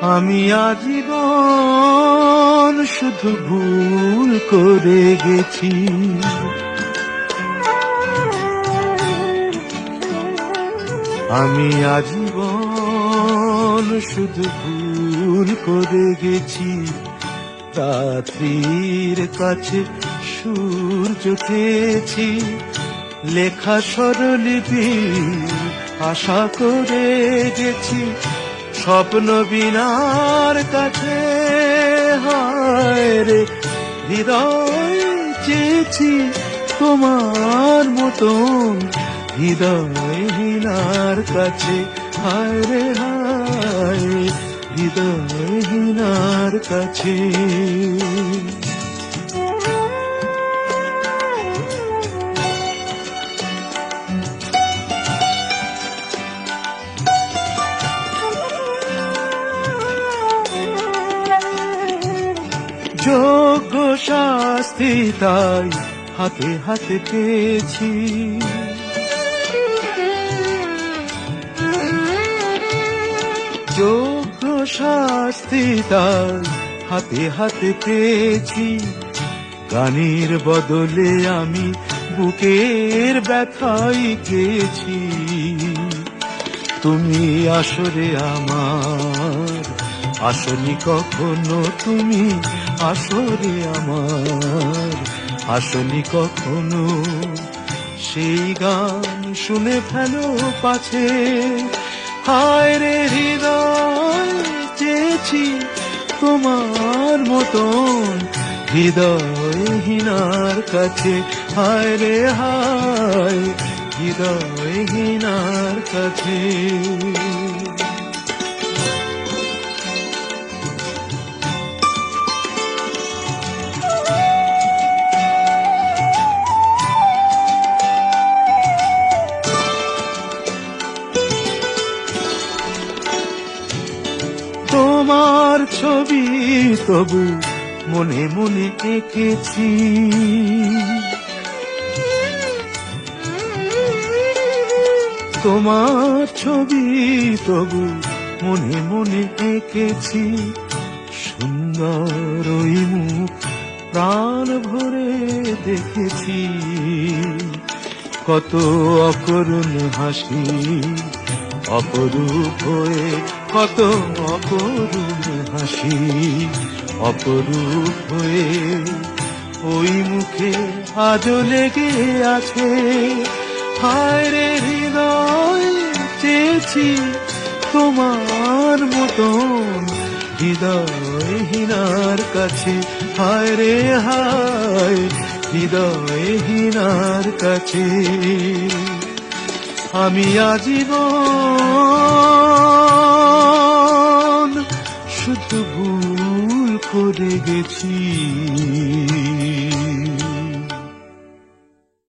আমি আজীবন শুধু ভুল করে গেছি। আমি আজীবন শুধু ভুল করে গেছি। রাত্রির কাছে সূর্য চেয়েছি লেখা স্বরলিপি আশা করে গেছি। স্বপ্ন বিনার কাছে, হায় রে, হৃদয় চেয়েছি তোমার মতন, হৃদয় হিনার কাছে, হায় রে, হায় হৃদয়হীনার কাছে। যোগ্য শাস্তি তাই হাতে হাতে পেয়েছি। যোগ্য শাস্তি তাই হাতে হাতে পেয়েছি। গানের বদলে আমি বুকের ব্যথাই গেছি তুমি আসরে আমার আসনি কখনো তুমি আসরে আমার। আসনি কখনো সেই গান শুনে ফেলো পাছে। হায় রে হৃদয়, চেয়েছি তোমার মতন হৃদয়হীনার কাছে। হায় রে হায়, হৃদয়হীনার কাছে। ছবি তবু মনে মনে এঁকেছি। তোমার ছবি তবু মনে মনে এঁকেছি। সুন্দর ওই মুখ প্রাণ ভরে দেখেছি। কত অকরুণ হাসি অপরূপ হয়ে কত অপরূপ হাসি, অপরূপ হয়ে ওই মুখে আজও লেগে আছে। হায় রে হৃদয়, চেয়েছি তোমার মতন হৃদয়হীনার কাছে। হায় রে হায়, হৃদয়হীনার কাছে। আমি আজীবন শুধু ভুল করে গেছি।